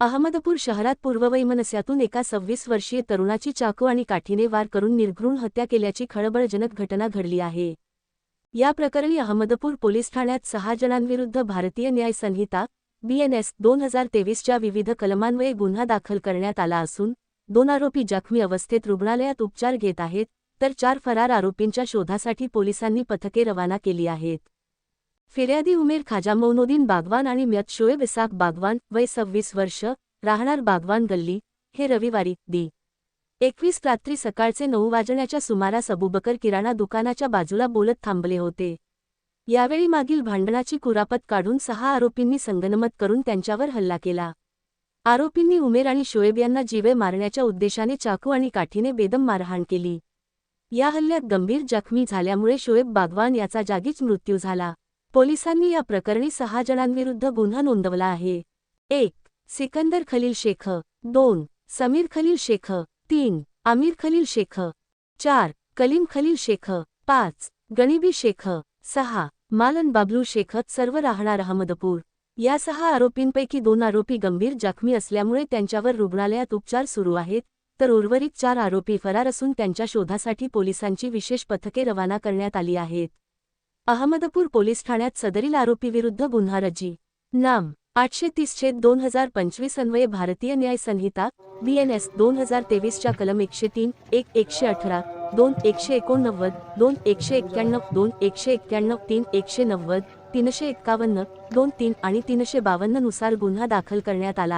अहमदपूर शहरात पूर्ववैमनस्यातून एका सव्वीस वर्षीय तरुणाची चाकू आणि काठीने वार करून निर्घृण हत्या केल्याची खळबळजनक घटना घडली आहे. या प्रकरणी अहमदपूर पोलीस ठाण्यात सहा जणांविरुद्ध भारतीय न्याय संहिता बीएनएस दोन हजार तेवीसच्या विविध कलमान्वये गुन्हा दाखल करण्यात आला असून दोन आरोपी जखमी अवस्थेत रुग्णालयात उपचार घेत आहेत तर चार फरार आरोपींच्या शोधासाठी पोलिसांनी पथके रवाना केली आहेत. फिर्यादी उमेर खाजा मौनुद्दीन बागवान आणि म्यत शोएब इसाक बागवान वय सव्वीस वर्ष राहणार बागवान गल्ली हे रविवारी दी. एकवीस रात्री सकाळचे नऊ वाजण्याच्या सुमारास अबुबकर किराणा दुकानाच्या बाजूला बोलत थांबले होते. यावेळी मागील भांडणाची कुरापत काढून सहा आरोपींनी संगनमत करून त्यांच्यावर हल्ला केला. आरोपींनी उमेर आणि शोएब यांना जीवे मारण्याच्या उद्देशाने चाकू आणि काठीने बेदम मारहाण केली. या हल्ल्यात गंभीर जखमी झाल्यामुळे शोएब बागवान याचा जागीच मृत्यू झाला. पोलिसांनी या प्रकरणी सहा जणांविरुद्ध गुन्हा नोंदवला आहे. एक सिकंदर खलील शेख. दोन समीर खलील शेख. तीन आमिर खलील शेख. चार कलीम खलील शेख. पाच गणिबी शेख. सहा मालन बाबलू शेख. सर्व राहणार अहमदपूर. या सहा आरोपींपैकी दोन आरोपी गंभीर जखमी असल्यामुळे त्यांच्यावर रुग्णालयात उपचार सुरू आहेत तर उर्वरित चार आरोपी फरार असून त्यांच्या शोधासाठी पोलिसांची विशेष पथके रवाना करण्यात आली आहेत. अहमदपूर पोलीस ठाण्यात सदरील आरोपीविरुद्ध गुन्हा रजी. नाम आठशे तीस छेद दोन हजार पंचवीस अन्वये भारतीय न्याय संहिता एस दोन हजार तेवीसच्या कलम एकशे तीन एक एकशे अठरा दोन एकशे एकोणनव्वद दोन एकशे एक्क्याण्णव दोन एकशे एक्क्याण्णव तीन एकशे नव्वद तीनशे एक्कावन्न दोन तीन आणि तीनशे बावन्ननुसार गुन्हा दाखल करण्यात आला